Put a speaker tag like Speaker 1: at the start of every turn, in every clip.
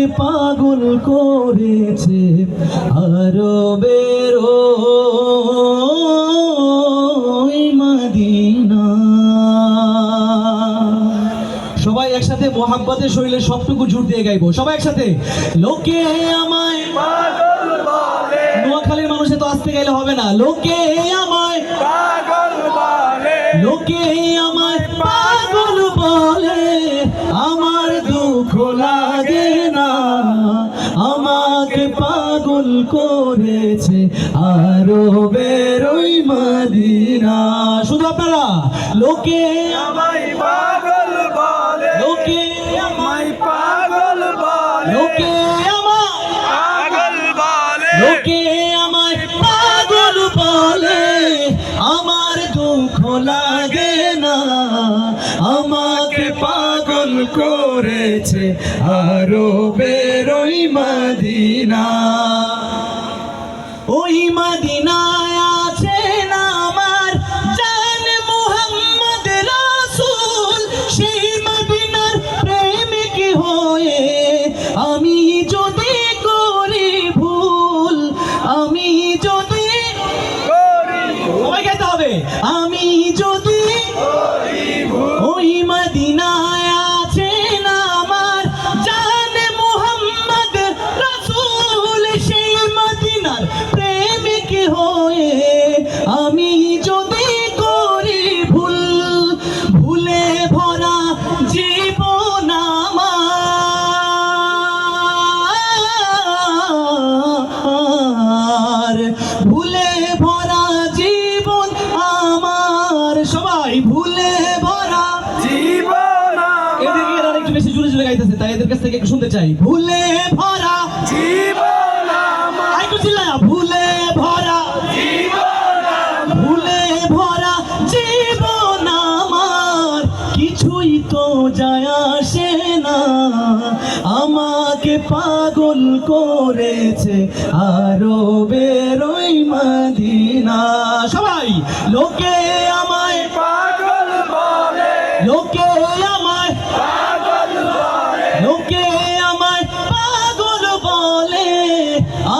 Speaker 1: আমাকে পাগল করেছে আরও বেরো মদিনা। সবাই একসাথে মোহাব্বতের শরীরে সবটুকু দিয়ে গাইবো। সবাই একসাথে। লোকে আমায় নোয়াখালীর মানুষে তো আসতে গেলে হবে না। লোকে আমায় লোকে আমায় পাগল বলে। আমার দুঃখ লাগে না। আমাকে পাগল করেছে আরও বেরোই মদিনা। শুধু আপনারা লোকে
Speaker 2: আমায় পাগল বলে।
Speaker 1: লোকে
Speaker 2: আমায় পাগল বলে।
Speaker 1: লোকে আমায়
Speaker 2: পাগল বলে।
Speaker 1: লোকে আমায় পাগল বলে। আমার দুঃখ লাগে না। আমাকে পাগল করেছে আরও বেরোই মদিনা। ওই মদিনায় আছেন আমার জান মুহাম্মদ রাসূল, সেই মদিনার প্রেমিক হয়ে আমি যদি করি ভুল, আমি যদি
Speaker 2: করি
Speaker 1: সবাই হবে, আমি যদি ওই মদিনায় ভরা জীবন আমার। সবাই ভুলে ভরা।
Speaker 2: জীবন
Speaker 1: এদিকে আর একটু বেশি জোরে জোরে গাইতেছে তাই এদের কাছ থেকে একটু শুনতে চাই। ভুলে ভরা।
Speaker 2: জীবন আমার।
Speaker 1: আরেকটু চিল্লায়া ভুলে ভরা। করেছে আরও বেরোই মদিনা। সবাই লোকে আমায়
Speaker 2: পাগল বলে।
Speaker 1: লোকে আমায়
Speaker 2: পাগল বলে।
Speaker 1: লোকে আমায় পাগল বলে।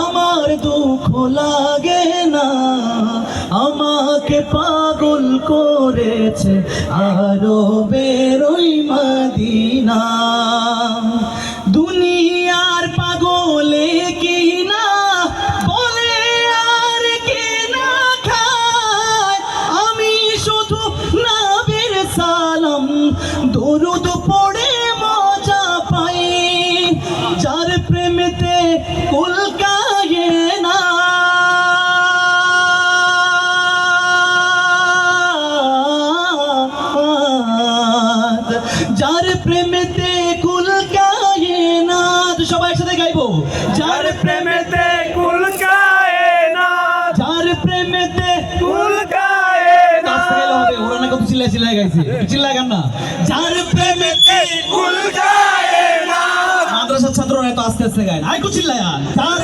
Speaker 1: আমার দুঃখ লাগে না আমাকে পাগল করেছে আরও বেরোই মদিনা। দরুদ পড়ে মজা পাই যার প্রেমেতে কুলকায়ে না। যার প্রেমেতে কুলকায়ে না সবাই একসাথে গাইবো। যার
Speaker 2: প্রেমেতে
Speaker 1: চিল্লাই চিল্লাই গাইছে। চিল্লাই গান না? যার প্রেমেতে
Speaker 2: কুল গায়ে না
Speaker 1: মাদ্রাসার ছাত্ররা এত আস্তে আস্তে গায় না। আইকু লায়া যার